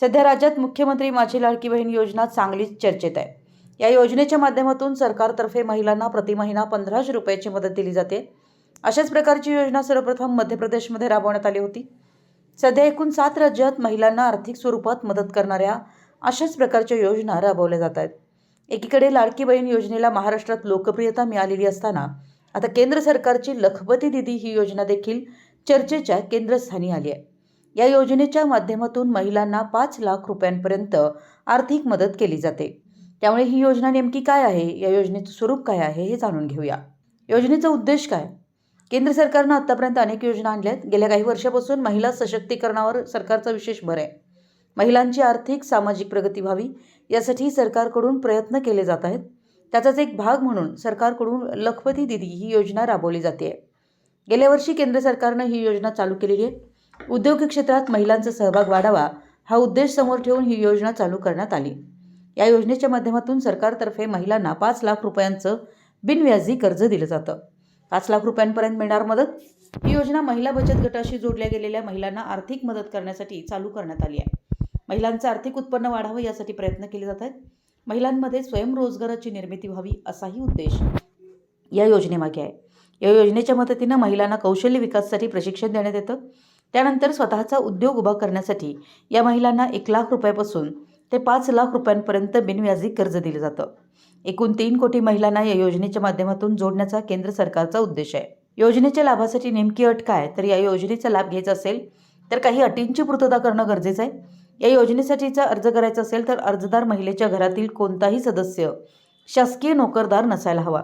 सध्या राज्यात मुख्यमंत्री माझी लाडकी बहीण योजना चांगलीच चर्चेत आहे. या योजनेच्या माध्यमातून सरकारतर्फे महिलांना प्रति महिना पंधराशे रुपयाची मदत दिली जाते. अशाच प्रकारची योजना सर्वप्रथम मध्य प्रदेशमध्ये राबवण्यात आली होती. सध्या एकूण सात राज्यात महिलांना आर्थिक स्वरूपात मदत करणाऱ्या अशाच प्रकारच्या योजना राबवल्या जात आहेत. एकीकडे लाडकी बहीण योजनेला महाराष्ट्रात लोकप्रियता मिळालेली असताना आता केंद्र सरकारची लखपती दिदी ही योजना देखील चर्चेच्या केंद्रस्थानी आली आहे. या योजनेच्या माध्यमातून महिलांना पाच लाख रुपयांपर्यंत आर्थिक मदत केली जाते. त्यामुळे ही योजना नेमकी काय आहे? या योजनेचं स्वरूप काय आहे? हे जाणून घेऊया. योजनेचा उद्देश काय? केंद्र सरकारनं आत्तापर्यंत अनेक योजना आणल्या आहेत गेल्या काही वर्षापासून महिला सशक्तीकरणावर सरकारचा विशेष भर आहे. महिलांची आर्थिक सामाजिक प्रगती व्हावी यासाठी सरकारकडून प्रयत्न केले जात आहेत. त्याचाच एक भाग म्हणून सरकारकडून लखपती दिदी ही योजना राबवली जाते. गेल्या वर्षी केंद्र सरकारनं ही योजना चालू केलेली आहे. उद्योग क्षेत्रात महिलांचा सहभाग वाढावा हा उद्देश समोर ठेवून ही योजना चालू करण्यात आली. या योजनेच्या माध्यमातून सरकारतर्फे महिलांना पाच लाख रुपयांचं बिनव्याजी कर्ज दिलं जातं. पाच लाख रुपयांपर्यंत मिळणार मदत? ही योजना महिला बचत गटाशी जोडल्या गेलेल्या महिलांना आर्थिक मदत करण्यासाठी चालू करण्यात आली आहे. महिलांचं आर्थिक उत्पन्न वाढावं यासाठी प्रयत्न केले जात आहेत. महिलांमध्ये स्वयंरोजगाराची निर्मिती व्हावी असाही उद्देश या योजनेमागे आहे. या योजनेच्या मदतीनं महिलांना कौशल्य विकासासाठी प्रशिक्षण देण्यात येतं. त्यानंतर स्वतःचा उद्योग उभा करण्यासाठी या महिलांना एक लाख रुपयापासून ते पाच लाख रुपयांपर्यंत बिनव्याजी कर्ज दिलं जातं. एकूण तीन कोटी महिलांना या योजनेच्या माध्यमातून जोडण्याचा केंद्र सरकारचा उद्देश आहे. योजनेच्या लाभासाठी नेमकी अट काय? तर या योजनेचा लाभ घ्यायचा असेल तर काही अटींची पूर्तता करणं गरजेचं आहे. या योजनेसाठीचा अर्ज करायचा असेल तर अर्जदार महिलेच्या घरातील कोणताही सदस्य शासकीय नोकरदार नसायला हवा.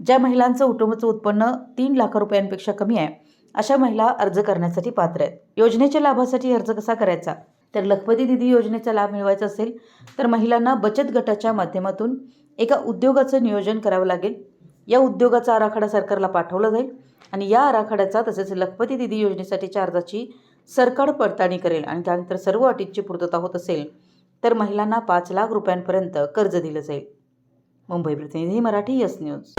ज्या महिलांचं कुटुंबाचं उत्पन्न तीन लाख रुपयांपेक्षा कमी आहे अशा महिला अर्ज करण्यासाठी पात्र आहेत. योजनेच्या लाभासाठी अर्ज कसा करायचा? तर लखपती दिदी योजनेचा लाभ मिळवायचा असेल तर महिलांना बचत गटाच्या माध्यमातून एका उद्योगाचं नियोजन करावं लागेल. या उद्योगाचा आराखडा सरकारला पाठवला जाईल आणि या आराखड्याचा तसेच लखपती दिदी योजनेसाठीच्या अर्जाची सरकार पडताळणी करेल आणि त्यानंतर सर्व अटींची पूर्तता होत असेल तर महिलांना पाच लाख रुपयांपर्यंत कर्ज दिलं जाईल. मुंबई प्रतिनिधी मराठी यस न्यूज.